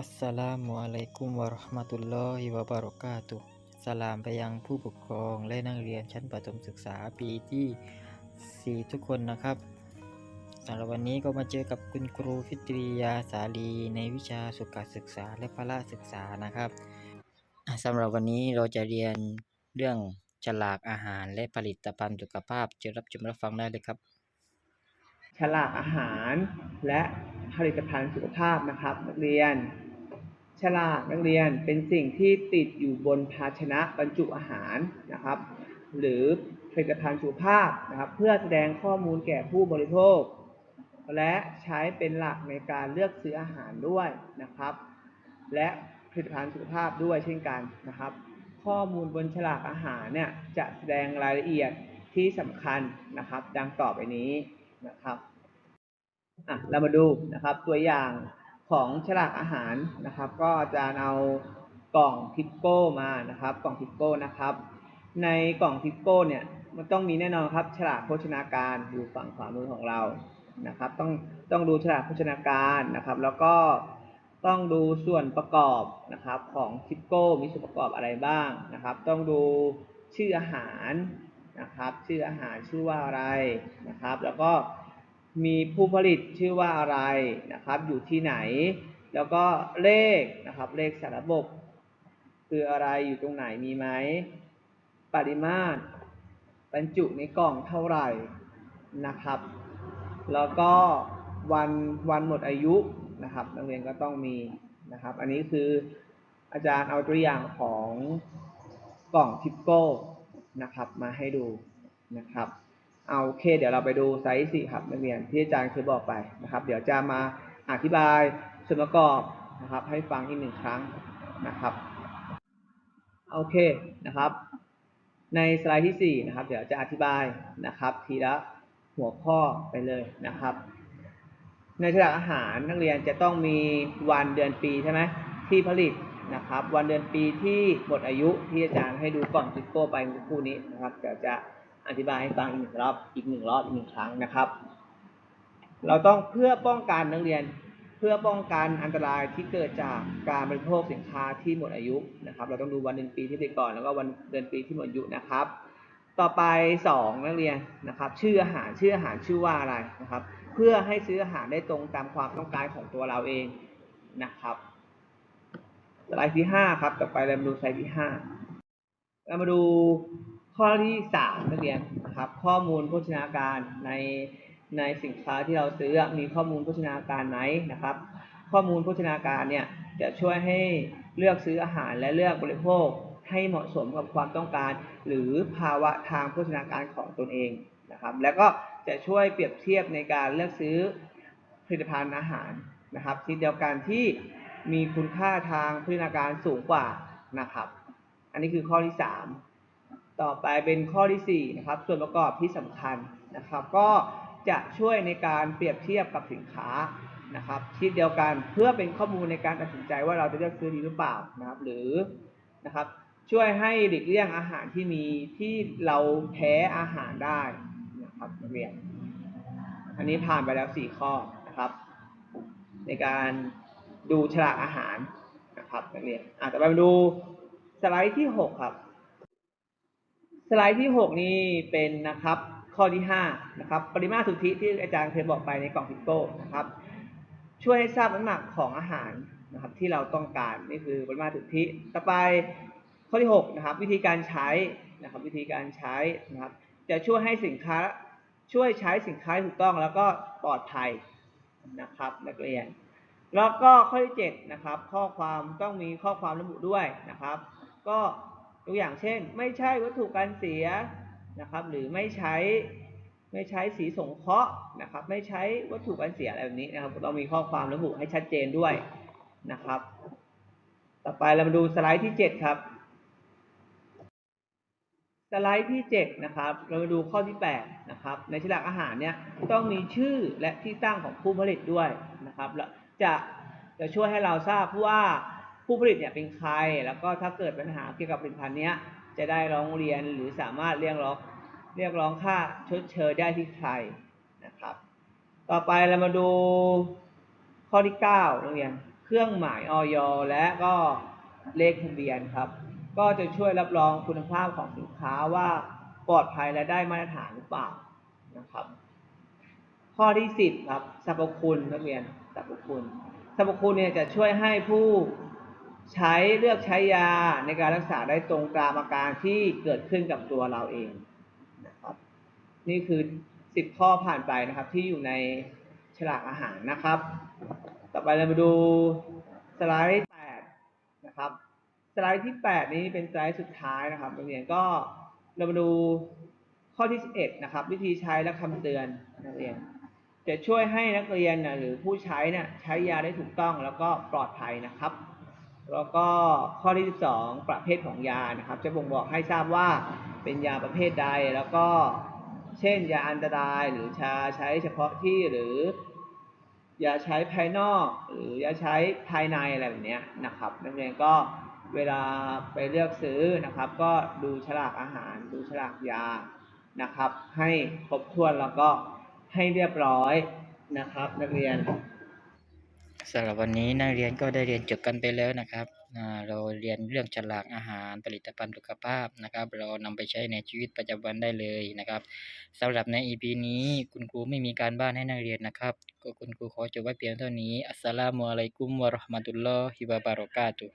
อัสสลามุอะลัยกุมวะเราะห์มะตุลลอฮิวะบะเราะกาตุสลามไปยังผู้ปกครองและนักเรียนชั้นประถมศึกษาปีที่ 4 ทุกคนนะครับสำหรับวันนี้ก็มาเจอกับคุณครูฟิตรียาสาลีในวิชาสุขศึกษาและพละศึกษานะครับสำหรับวันนี้เราจะเรียนเรื่องฉลากอาหารและผลิตภัณฑ์สุขภาพเชิญรับชมรับฟังได้เลยครับฉลากอาหารและผลิตภัณฑ์สุขภาพนะครับนักเรียน ฉลากนักเรียนเป็นสิ่งที่ติดอยู่บนภาชนะบรรจุอาหารนะครับ หรือผลิตภัณฑ์สุขภาพนะครับ เพื่อแสดงข้อมูลแก่ผู้บริโภค และใช้เป็นหลักในการเลือกซื้ออาหารด้วยนะครับ และผลิตภัณฑ์สุขภาพด้วยเช่นกันนะครับ ข้อมูลบนฉลากอาหารเนี่ยจะแสดงรายละเอียดที่สำคัญนะครับ ดังต่อไปนี้นะครับอะเรามาดูนะครับตัวอย่าง ของฉลากอาหารนะครับ ก็จารย์เอากล่องทิปโก้มานะครับ กล่องทิปโก้นะครับ ในกล่องทิปโก้เนี่ยมันต้องมีแน่นอนครับฉลากโภชนาการอยู่ฝั่งขวามือของเรานะครับ ต้องต้องดูฉลากโภชนาการนะครับ แล้วก็ต้องดูส่วนประกอบนะครับของทิปโก้มีส่วนประกอบอะไรบ้างนะครับ ต้องดูชื่ออาหารนะครับ ชื่ออาหารชื่อว่าอะไรนะครับ แล้วก็ มีผู้ผลิตชื่อว่าอะไรนะครับ อยู่ที่ไหน แล้วก็เลขนะครับ เลขสารบบ คืออะไรอยู่ตรงไหนมีไหม ปริมาตรบรรจุในกล่องเท่าไหร่นะครับ แล้วก็วันวันหมดอายุนะครับนักเรียนก็ต้องมีนะครับ อันนี้คืออาจารย์เอาตัวอย่างของกล่องทิปโก้นะครับ มาให้ดูนะครับ เอาโอเค เดี๋ยวเราไปดูไซส์สี่ครับนักเรียนที่อาจารย์เคยบอกไปนะครับ เดี๋ยวจะมาอธิบายส่วนประกอบนะครับ ให้ฟังอีกหนึ่งครั้งนะครับโอเคนะครับ ในสไลด์ที่ 4 นะครับ เดี๋ยวจะอธิบายนะครับ ทีละหัวข้อไปเลยนะครับ ในฉลากอาหารนักเรียนจะต้องมีวันเดือนปีใช่ไหมที่ผลิตนะครับ วันเดือนปีที่หมดอายุที่อาจารย์ให้ดูก่อนจิโก้ไปเมื่อคู่นี้นะครับเดี๋ยวจะ อธิบายให้ฟังอีกหนึ่งรอบอีกหนึ่งรอบอีกหนึ่งครั้งนะครับ เราต้องเพื่อป้องกันนักเรียนเพื่อป้องกันอันตรายที่เกิดจากการบริโภคสินค้าที่หมดอายุนะครับ เราต้องดูวันเดือนปีที่ผลิตก่อนแล้วก็วันเดือนปีที่หมดอายุนะครับ ต่อไปสองนักเรียนนะครับ ชื่ออาหารชื่ออาหารชื่อว่าอะไรนะครับ เพื่อให้ซื้ออาหารได้ตรงตามความต้องการของตัวเราเองนะครับสไลด์ที่ห้าครับต่อไปเรามาดูสไลด์ที่ห้าเรามาดู ข้อที่สามนักเรียนนะครับ ข้อมูลโภชนาการในในสินค้าที่เราซื้อมีข้อมูลโภชนาการไหมนะครับ ข้อมูลโภชนาการเนี่ยจะช่วยให้เลือกซื้ออาหารและเลือกบริโภคให้เหมาะสมกับความต้องการ หรือภาวะทางโภชนาการของตนเองนะครับ แล้วก็จะช่วยเปรียบเทียบในการเลือกซื้อผลิตภัณฑ์อาหารนะครับชนิดเดียวกันที่มีคุณค่าทางโภชนาการสูงกว่านะครับ อันนี้คือข้อที่ 3 ต่อไปเป็นข้อที่4นะครับส่วนประกอบที่สำคัญนะครับ ก็จะช่วยในการเปรียบเทียบกับสินค้านะครับชิดเดียวกันเพื่อเป็นข้อมูลในการตัดสินใจว่าเราจะเลือกซื้อดีหรือเปล่านะครับ หรือนะครับช่วยให้หลีกเลี่ยงอาหารที่มีที่เราแพ้อาหารได้นะครับเรียนอันนี้ผ่านไปแล้ว 4 ข้อนะครับ ในการดูฉลากอาหารนะครับนักเรียนอะต่อไปมาดูสไลด์ที่ 6 ครับ สไลด์ที่ 6 นี่เป็นนะครับข้อที่5นะครับปริมาตรสุทธิที่อาจารย์เคยบอกไปในกล่องพิโก้นะครับ ช่วยให้ทราบน้ำหนักของอาหารนะครับที่เราต้องการนี่คือปริมาตรสุทธิต่อไปข้อที่6นะครับวิธีการใช้นะครับวิธีการใช้นะครับจะช่วยให้สินค้าช่วยใช้สินค้าถูกต้องแล้วก็ปลอดภัยนะครับนักเรียน แล้วก็ข้อที่7นะครับข้อความต้องมีข้อความระบุด้วยนะครับ ก็ ตัวอย่างเช่น ไม่ใช่วัตถุการเสียนะครับ หรือไม่ใช้ไม่ใช้สีสงเคราะห์นะครับ ไม่ใช้วัตถุการเสียอะไรแบบนี้นะครับต้องมีข้อความระบุให้ชัดเจนด้วยนะครับ ต่อไปเรามาดูสไลด์ที่ 7 ครับ สไลด์ที่ 7 นะครับ เรามาดูข้อที่ 8 นะครับ ในฉลากอาหารเนี่ยต้องมีชื่อและที่ตั้งของผู้ผลิตด้วยนะครับและจะจะช่วยให้เราทราบว่า ผู้ผลิตเนี่ยเป็นใคร แล้วก็ถ้าเกิดปัญหาเกี่ยวกับผลิตภัณฑ์เนี้ยจะได้ร้องเรียนหรือสามารถเรียกร้องเรียกร้องค่าชดเชยได้ที่ใครนะครับ ต่อไปเรามาดูข้อที่9นักเรียนเครื่องหมายออยและก็เลขทะเบียนครับ ก็จะช่วยรับรองคุณภาพของสินค้าว่าปลอดภัยและได้มาตรฐานหรือเปล่านะครับ ข้อที่สิบครับสรรพคุณนักเรียนสรรพคุณสรรพคุณเนี่ยจะช่วยให้ผู้ ใช้เลือกใช้ยาในการรักษาได้ตรงตามอาการที่เกิดขึ้นกับตัวเราเองนะครับนี่คือสิบข้อผ่านไปนะครับที่อยู่ในฉลากอาหารนะครับ ต่อไปเรามาดูสไลด์แปดนะครับสไลด์ที่แปดนี้เป็นสไลด์สุดท้ายนะครับนักเรียนก็เรามาดูข้อที่สิบเอ็ดนะครับ วิธีใช้และคำเตือนนักเรียน จะช่วยให้นักเรียนนะหรือผู้ใช้นี่ใช้ยาได้ถูกต้องแล้วก็ปลอดภัยนะครับ แล้วก็ข้อที่ 12 ประเภทของยานะครับ จะบ่งบอกให้ทราบว่าเป็นยาประเภทใด แล้วก็เช่น ยาอันตรายหรือชาใช้เฉพาะที่หรือยาใช้ภายนอกหรือยาใช้ภายในอะไรแบบนี้นะครับนักเรียนก็เวลาไปเลือกซื้อนะครับ ก็ดูฉลากอาหาร ดูฉลากยานะครับ ให้ครบถ้วนแล้วก็ให้เรียบร้อยนะครับ นักเรียน สำหรับวันนี้นักเรียนก็ได้เรียนจบกันไปแล้วนะครับเราเรียนเรื่องฉลากอาหารผลิตภัณฑ์สุขภาพนะครับ เรานำไปใช้ในชีวิตประจำวันได้เลยนะครับสำหรับใน EP นี้คุณครูไม่มีการบ้านให้นักเรียนนะครับ ก็คุณครูขอจบไว้เพียงเท่านี้อัสสลามุอะลัยกุมวะราะห์มะตุลลอฮิวะบารอกาตุ